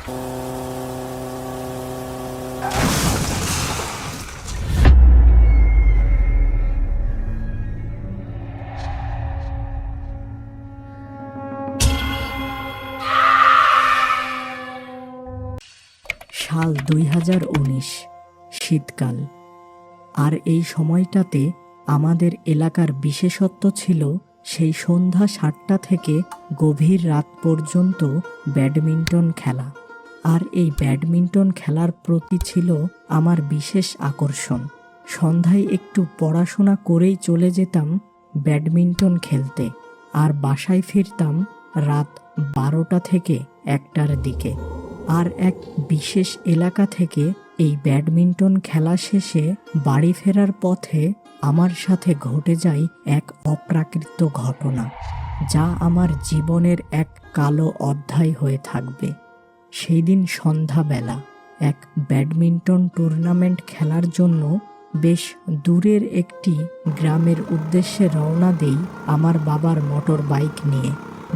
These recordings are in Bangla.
সাল দুই হাজার উনিশ, শীতকাল। আর এই সময়টাতে আমাদের এলাকার বিশেষত্ব ছিল সেই সন্ধ্যা সাতটা থেকে গভীর রাত পর্যন্ত ব্যাডমিন্টন খেলা। আর এই ব্যাডমিন্টন খেলার প্রতি ছিল আমার বিশেষ আকর্ষণ। সন্ধ্যায় একটু পড়াশোনা করেই চলে যেতাম ব্যাডমিন্টন খেলতে আর বাসায় ফিরতাম রাত বারোটা থেকে একটার দিকে। আর এক বিশেষ এলাকা থেকে এই ব্যাডমিন্টন খেলা শেষে বাড়ি ফেরার পথে আমার সাথে ঘটে যায় এক অপ্রাকৃত ঘটনা, যা আমার জীবনের এক কালো অধ্যায় হয়ে থাকবে। সেই দিন সন্ধ্যাবেলা এক ব্যাডমিন্টন টুর্নামেন্ট খেলার জন্য বেশ দূরের একটি গ্রামের উদ্দেশ্যে রওনা দেই আমার বাবার মোটর বাইক নিয়ে।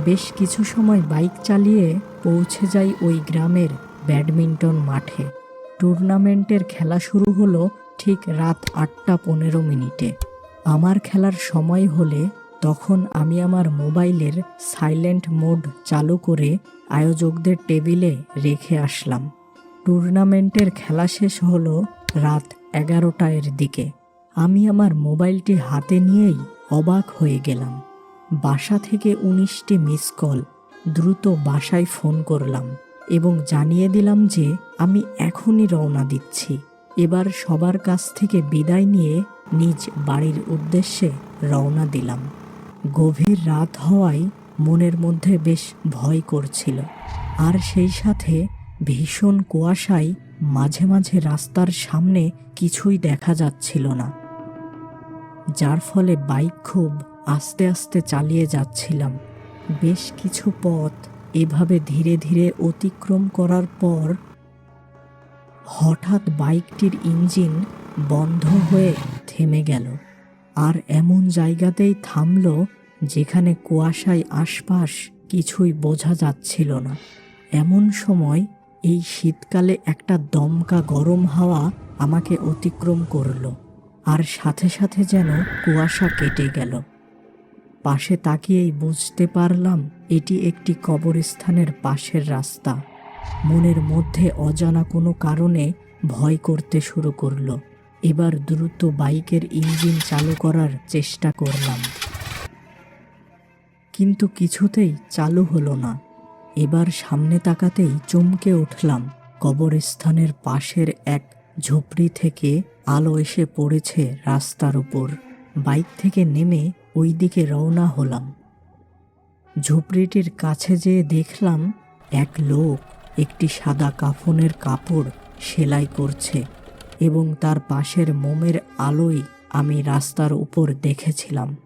বেশ কিছু সময় বাইক চালিয়ে পৌঁছে যাই ওই গ্রামের ব্যাডমিন্টন মাঠে। টুর্নামেন্টের খেলা শুরু হলো ঠিক রাত আটটা পনেরো মিনিটে। আমার খেলার সময় হলে তখন আমি আমার মোবাইলের সাইলেন্ট মোড চালু করে আয়োজকদের টেবিলে রেখে আসলাম। টুর্নামেন্টের খেলা শেষ হলো রাত এগারোটায়ের দিকে। আমি আমার মোবাইলটি হাতে নিয়েই অবাক হয়ে গেলাম। বাসা থেকে উনিশটি মিস কল দ্রুত বাসায় ফোন করলাম এবং জানিয়ে দিলাম যে আমি এখনই রওনা দিচ্ছি। এবার সবার কাছ থেকে বিদায় নিয়ে নিজ বাড়ির উদ্দেশ্যে রওনা দিলাম। গভীর রাত হওয়ায় মনের মধ্যে বেশ ভয় করছিল। আর সেই সাথে ভীষণ কুয়াশায় মাঝে মাঝে রাস্তার সামনে কিছুই দেখা যাচ্ছিল না। যার ফলে বাইক খুব আস্তে আস্তে চালিয়ে যাচ্ছিলাম। বেশ কিছু পথ এভাবে ধীরে ধীরে অতিক্রম করার পর হঠাৎ বাইকটির ইঞ্জিন বন্ধ হয়ে থেমে গেল। আর এমন জায়গাতেই থামল যেখানে কুয়াশায় আশপাশ কিছুই বোঝা যাচ্ছিল না। এমন সময় এই শীতকালে একটা দমকা গরম হাওয়া আমাকে অতিক্রম করল আর সাথে সাথে যেন কুয়াশা কেটে গেল। পাশে তাকিয়েই বুঝতে পারলাম এটি একটি কবরস্থানের পাশের রাস্তা। মনের মধ্যে অজানা কোনো কারণে ভয় করতে শুরু করল। এবার দ্রুত বাইকের ইঞ্জিন চালু করার চেষ্টা করলাম। কিন্তু কিছুতেই চালু হলো না। এবার সামনে তাকাতেই চমকে উঠলাম। কবরস্থানের পাশের এক ঝুপড়ি থেকে আলো এসে পড়েছে রাস্তার উপর। বাইক থেকে নেমে ওই দিকে রওনা হলাম। ঝুপড়িটির কাছে যেয়ে দেখলাম, এক লোক একটি সাদা কাফনের কাপড় সেলাই করছে। এবং তার পাশের মোমের আলোয় আমি রাস্তার উপর দেখেছিলাম।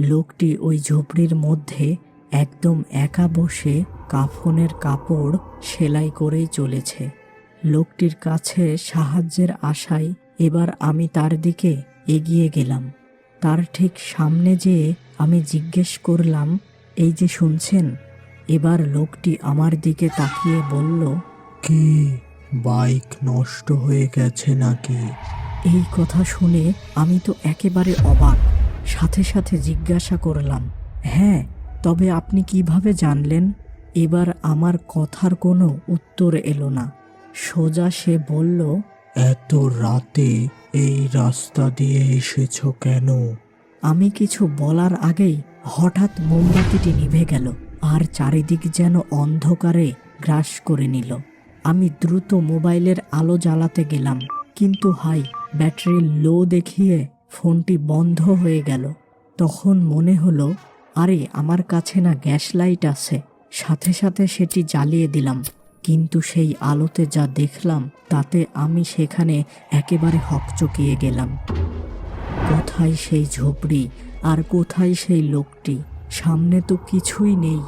লোকটি ওই ঝুপড়ির মধ্যে একদম একা বসে কাফনের কাপড় সেলাই করেই চলেছে। লোকটির কাছে সাহায্যের আশায় এবার আমি তার দিকে এগিয়ে গেলাম। তার ঠিক সামনে যেয়ে আমি জিজ্ঞেস করলাম, এই যে শুনছেন? এবার লোকটি আমার দিকে তাকিয়ে বলল, কি? বাইক নষ্ট হয়ে গেছে নাকি? এই কথা শুনে আমি তো একেবারে অবাক। সাথে সাথে জিজ্ঞাসা করলাম হ্যাঁ তবে আপনি কীভাবে জানলেন? এবার আমার কথার কোনো উত্তর এলো না। সোজা সে বলল এত রাতে এই রাস্তা দিয়ে এসেছ কেন? আমি কিছু বলার আগেই হঠাৎ মোমবাতিটি নিভে গেল আর চারিদিক যেন অন্ধকারে গ্রাস করে নিল। আমি দ্রুত মোবাইলের আলো জ্বালাতে গেলাম। কিন্তু হাই, ব্যাটারি লো দেখিয়ে ফোনটি বন্ধ হয়ে গেল। তখন মনে হলো, আরে, আমার কাছে না গ্যাস লাইট আছে। সাথে সাথে সেটি জ্বালিয়ে দিলাম। কিন্তু সেই আলোতে যা দেখলাম, তাতে আমি সেখানে একেবারে হকচকিয়ে গেলাম। কোথায় সেই ঝোপড়ি আর কোথায় সেই লোকটি? সামনে তো কিছুই নেই।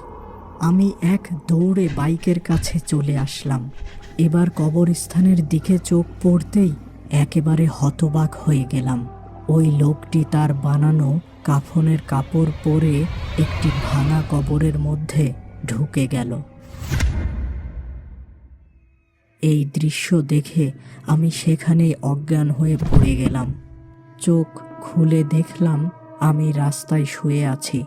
আমি এক দৌড়ে বাইকের কাছে চলে আসলাম। এবার কবরস্থানের দিকে চোখ পড়তেই একেবারে হতবাক হয়ে গেলাম। ওই লোকটি তার বানানো কাফনের কাপড় পরে একটি ভাঙা কবরের মধ্যে ঢুকে গেল। এই দৃশ্য দেখে আমি সেখানেই অজ্ঞান হয়ে পড়ে গেলাম। চোখ খুলে দেখলাম আমি রাস্তায় শুয়ে আছি।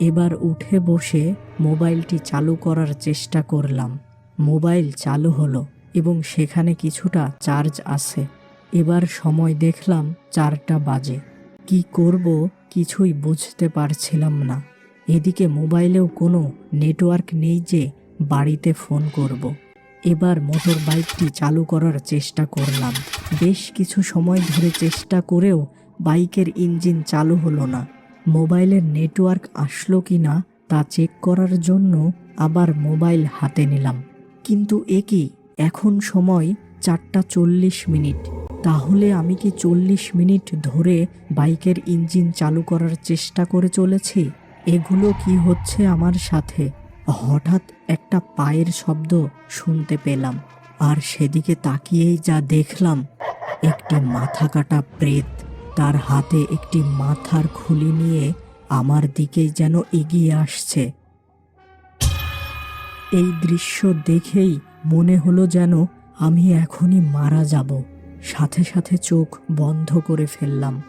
এবার উঠে বসে মোবাইলটি চালু করার চেষ্টা করলাম। মোবাইল চালু হলো এবং সেখানে কিছুটা চার্জ আছে। এবার সময় দেখলাম চারটা বাজে। কি করব কিছুই বুঝতে পারছিলাম না। এদিকে মোবাইলেও কোনো নেটওয়ার্ক নেই যে বাড়িতে ফোন করব। এবার মোটর বাইকটি চালু করার চেষ্টা করলাম। বেশ কিছু সময় ধরে চেষ্টা করেও বাইকের ইঞ্জিন চালু হলো না। মোবাইলের নেটওয়ার্ক আসলো কি না তা চেক করার জন্য আবার মোবাইল হাতে নিলাম। কিন্তু এ কি? এখন সময় চারটা চল্লিশ মিনিট। তাহলে আমি কি চল্লিশ মিনিট ধরে বাইকের ইঞ্জিন চালু করার চেষ্টা করে চলেছি? এগুলো কি হচ্ছে আমার সাথে? হঠাৎ একটা পায়ের শব্দ শুনতে পেলাম, আর সেদিকে তাকিয়েই যা দেখলাম, একটি মাথা কাটা প্রেত। তার হাতে একটি মাথার খুলি নিয়ে আমার দিকেই যেন এগিয়ে আসছে। এই দৃশ্য দেখেই মনে হলো যেন আমি এখনই মারা যাব। সাথে সাথে চোখ বন্ধ করে ফেললাম।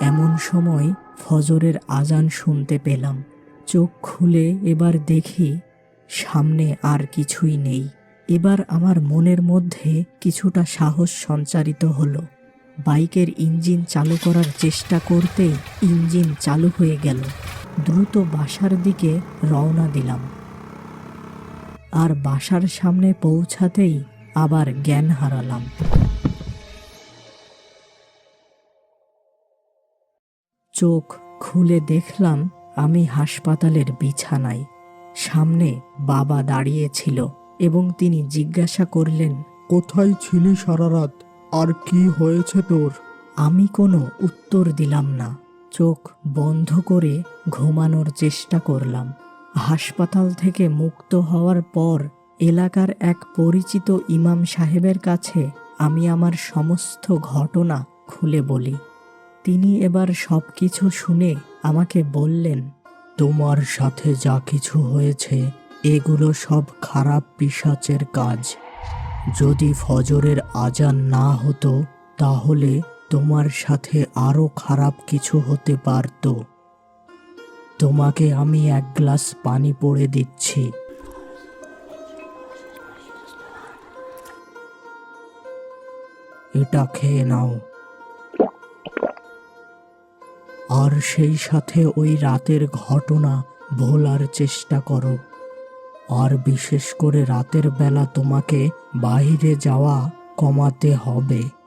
এমন সময় ফজরের আজান শুনতে পেলাম। চোখ খুলে এবার দেখি সামনে আর কিছুই নেই। এবার আমার মনের মধ্যে কিছুটা সাহস সঞ্চারিত হলো। বাইকের ইঞ্জিন চালু করার চেষ্টা করতে ইঞ্জিন চালু হয়ে গেল। দ্রুত বাসার দিকে রওনা দিলাম। আর বাসার সামনে পৌঁছাতেই আবার জ্ঞান হারালাম। চোখ খুলে দেখলাম আমি হাসপাতালের বিছানায়। সামনে বাবা দাঁড়িয়েছিল এবং তিনি জিজ্ঞাসা করলেন কোথায় ছিলি সারা রাত? আর কি হয়েছে তোর? আমি কোনো উত্তর দিলাম না। চোখ বন্ধ করে ঘুমানোর চেষ্টা করলাম। হাসপাতাল থেকে মুক্ত হওয়ার পর এলাকার এক পরিচিত ইমাম সাহেবের কাছে আমি আমার সমস্ত ঘটনা খুলে বলি। তিনি এবার সব কিছু শুনে আমাকে বললেন তোমার সাথে যা কিছু হয়েছে এগুলো সব খারাপ পিশাচের কাজ। যদি ফজরের আজান না হতো, তাহলে তোমার সাথে আরও খারাপ কিছু হতে পারত। তোমাকে আমি এক গ্লাস পানি পড়ে দিচ্ছি। এটা খেয়ে নাও। আর সেই সাথে ওই রাতের ঘটনা ভোলার চেষ্টা করো। আর বিশেষ করে রাতের বেলা তোমাকে বাইরে যাওয়া কমাতে হবে।